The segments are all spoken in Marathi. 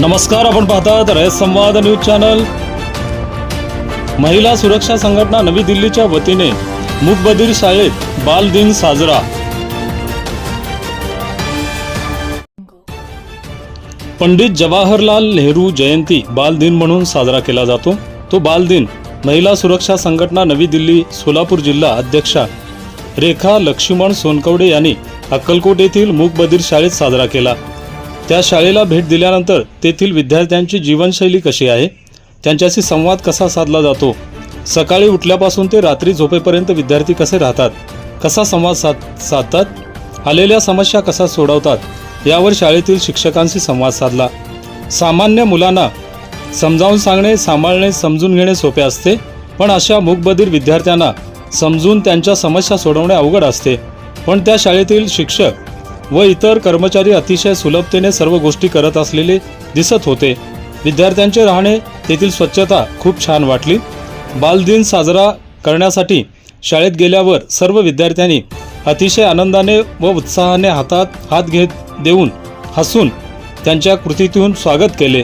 नमस्कार आपण पाहतात रयत संवाद न्यूज चॅनल. महिला सुरक्षा संघटना नवी दिल्लीच्या वतीने मूकबधीर शाळेत बाल दिन साजरा. पंडित जवाहरलाल नेहरू जयंती बाल दिन म्हणून साजरा केला जातो. तो बाल दिन महिला सुरक्षा संघटना नवी दिल्ली सोलापूर जिल्हा अध्यक्षा रेखा लक्ष्मण सोनकवडे यांनी अक्कलकोट येथील मूकबधीर शाळेत साजरा केला. त्या शाळेला भेट दिल्यानंतर तेथील विद्यार्थ्यांची जीवनशैली कशी आहे? त्यांच्याशी संवाद कसा साधला जातो? सकाळी उठल्यापासून ते रात्री झोपेपर्यंत विद्यार्थी कसे राहतात? कसा संवाद साध साधतात? आलेल्या समस्या कसा सोडवतात? यावर शाळेतील शिक्षकांशी संवाद साधला. सामान्य मुलांना समजावून सांगणे सांभाळणे समजून घेणे सोपे असते पण अशा मूकबधीर विद्यार्थ्यांना समजून त्यांच्या समस्या सोडवणे अवघड असते. पण त्या शाळेतील शिक्षक व इतर कर्मचारी अतिशय सुलभतेने सर्व गोष्टी करत असलेले दिसत होते. विद्यार्थ्यांचे राहणे तेथील स्वच्छता खूप छान वाटली. बालदिन साजरा करण्यासाठी शाळेत गेल्यावर सर्व विद्यार्थ्यांनी अतिशय आनंदाने व उत्साहाने हातात हात घेत देऊन हसून त्यांच्या कृतीतून स्वागत केले.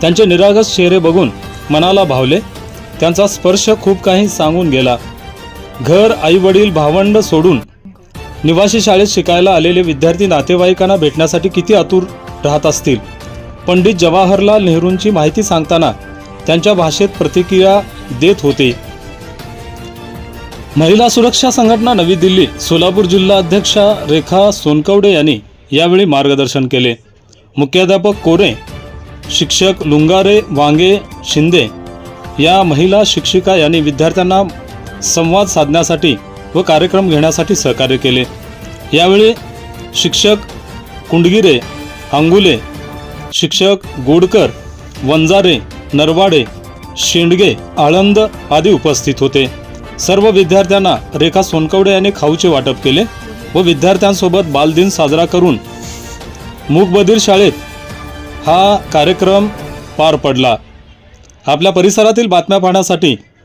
त्यांचे निरागस चेहरे बघून मनाला भावले. त्यांचा स्पर्श खूप काही सांगून गेला. घर आईवडील भावंड सोडून निवासी शाळेत शिकायला आलेले विद्यार्थी नातेवाईकांना भेटण्यासाठी किती आतुर राहत असतील? पंडित जवाहरलाल नेहरूंची माहिती सांगताना त्यांच्या भाषेत प्रतिक्रिया देत होते. महिला सुरक्षा संघटना नवी दिल्ली सोलापूर जिल्हा अध्यक्षा रेखा सोनकवडे यांनी यावेळी मार्गदर्शन केले. मुख्याध्यापक कोरे शिक्षक लुंगारे वांगे शिंदे या महिला शिक्षिका यांनी विद्यार्थ्यांना संवाद साधण्यासाठी व कार्यक्रम घेण्यासाठी सहकार्य केले. यावेळी शिक्षक कुंडगिरे अंगुले शिक्षक गोडकर वंजारे नरवाडे शेंडगे आळंद आदी उपस्थित होते. सर्व विद्यार्थ्यांना रेखा सोनकवडे यांनी खाऊचे वाटप केले व विद्यार्थ्यांसोबत बालदिन साजरा करून मूकबधीर शाळेत हा कार्यक्रम पार पडला. आपल्या परिसरातील बातम्या पाहण्यासाठी